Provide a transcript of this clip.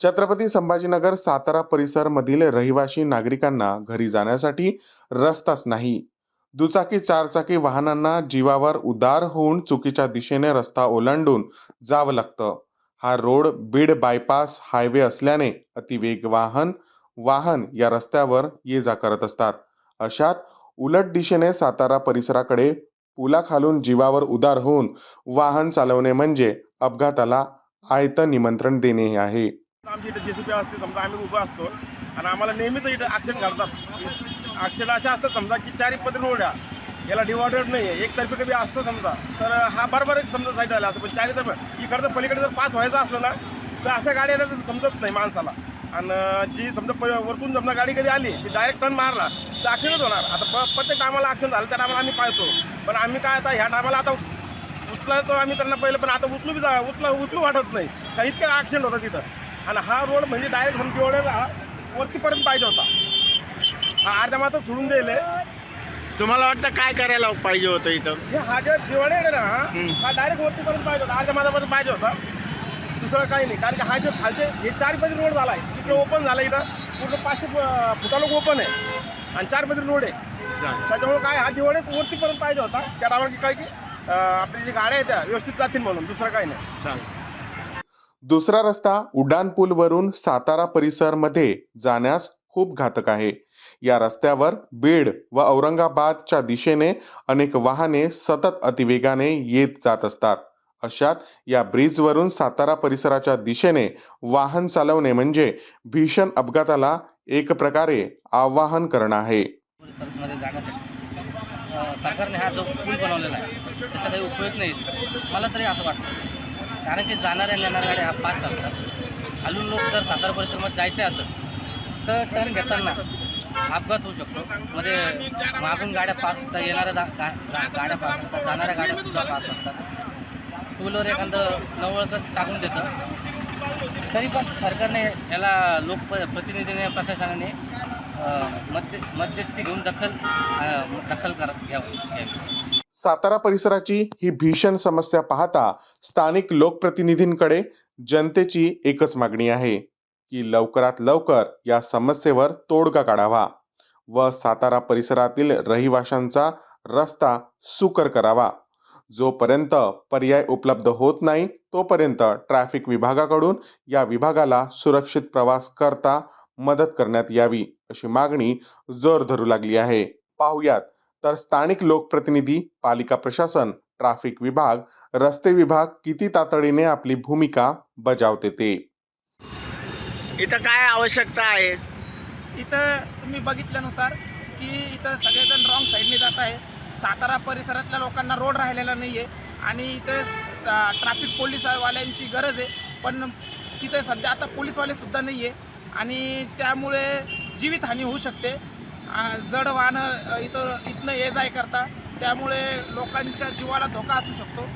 छत्रपती संभाजीनगर सातारा परिसर मधील रहिवासी नागरिकांना घरी जाण्यासाठी रस्ताच नाही. दुचाकी चारचाकी वाहनांना जीवावर उदार होऊन चुकीच्या दिशेने रस्ता ओलांडून जावं लागतं. हा रोड बीड बायपास हायवे असल्याने अतिवेग वाहन वाहन या रस्त्यावर ये जा करत असतात. अशात उलट दिशेने सातारा परिसराकडे पुलाखालून जीवावर उदार होऊन वाहन चालवणे म्हणजे अपघाताला आयतं निमंत्रण देणे हे आहे. आमची इथं जेसीबी असते समजा आम्ही उभं असतो आणि आम्हाला नेहमीच इथं ॲक्सिडेंट घडतात ॲक्सिडेंट असे असतात समजा की चारी पदरी रोड आहे याला डिवायडेड नाही आहे एक तर्फे कधी असतं समजा. तर हा बरोबर एक समजा साईड आला असतो पण चारी तर्फे. इकडचं पलीकडे जर पास व्हायचं असलं ना तर अशा गाड्या येतात तर समजत नाही माणसाला. आणि जी समजा प वरतून समजा गाडी कधी आली ती डायरेक्ट टर्न मारला तर ॲक्सिडेंट होणार. आता प प्रत्येक टायमाला ॲक्सिडेंट झालं त्या टायमाला आम्ही पाहतो. पण आम्ही काय आता ह्या टायमाला आता उचलायचो आम्ही त्यांना पहिलं पण आता उचलू बी जा उचला उचलू वाटत नाही. तर इतकं ॲक्सिडेंट होतं तिथं. आणि हा रोड म्हणजे डायरेक्ट एवढ्या वरतीपर्यंत पाहिजे होता. हा अर्ध्या मात्र सोडून दिले तुम्हाला वाटतं काय करायला पाहिजे होतं इथं? हे हा जे दिवाळे आहे ना हा, डायरेक्ट वरतीपर्यंत पाहिजे होता. अर्ध्या माथापर्यंत पाहिजे होता. दुसरं काही नाही. कारण की हा जो खालचे हे चार पदरी रोड झाला आहे. तिकडे ओपन झाला इथं. पूर्ण पाचशे फ- फुटालोक ओपन आहे. आणि चार पदरी रोड आहे. त्याच्यामुळे काय हा दिवाळे वरतीपर्यंत पाहिजे होता. त्या टायमाला काय की आपली जी गाड्या आहेत त्या व्यवस्थित जातील म्हणून. दुसरं काही नाही. चालेल. दुसरा रस्ता उड्डाणपूलवरून सातारा परिसरमध्ये जाण्यास खूप घातक आहे. या रस्त्यावर बीड व औरंगाबादच्या दिशेने अनेक वाहने सतत अतिवेगाने येत जात असतात. अशात या ब्रिजवरून सातारा परिसराच्या दिशेने वाहन चालवणे म्हणजे भीषण अपघाताला एक प्रकारे आवाहन करणं आहे. सरकारने हा जो पूल बनवलेला आहे त्याचा काही उपयोग नाही. मला तरी असं वाटतं. कारण की जाणाऱ्या आणि येणाऱ्या गाड्या हा फास्ट असतात. हलून लोक जर सातारा परिसरामध्ये जायचे असेल तर टर्न घेताना अपघात होऊ शकतो. म्हणजे मागून गाड्या फास्ट येणाऱ्या जा- गा- गाड्या फास्ट असतात जाणाऱ्या गाड्या सुद्धा फास्ट असतात. टू व्हीलर एखादं नवळकर टाकून देतं. तरी पण सरकारने याला लोक प्रतिनिधीने प्रशासनाने मध्य मध्यस्थी घेऊन दखल दखल करत घ्यावी. सातारा परिसराची ही भीषण समस्या पाहता स्थानिक लोकप्रतिनिधींकडे जनतेची एकच मागणी आहे की लवकरात लवकर या समस्येवर तोडगा काढावा व सातारा परिसरातील रहिवाशांचा रस्ता सुकर करावा. जोपर्यंत पर्याय उपलब्ध होत नाही तोपर्यंत ट्रॅफिक विभागाकडून या विभागाला सुरक्षित प्रवास करता मदत करण्यात यावी अशी मागणी जोर धरू लागली आहे. पाहुयात. तर स्थानिक लोकप्रतिनिधी पालिका प्रशासन ट्रॅफिक विभाग रस्ते विभाग किती तातडीने आपली भूमिका बजावते ते? इथं काय आवश्यकता आहे? इथं तुम्ही बघितल्यानुसार की इथं सगळेजण रॉंग साईडने जात आहे सातारा परिसरातल्या लोकांना रोड राहिलेला नाही आहे आणि इथे ट्रॅफिक पोलीसवाल्यांची गरज आहे. पण तिथे सध्या आता पोलीसवालेसुद्धा नाही आहे आणि त्यामुळे जीवितहानी होऊ शकते. जड वाहनं इथं इथनं ये जाय करता. त्यामुळे लोकांच्या जीवाला धोका असू शकतो.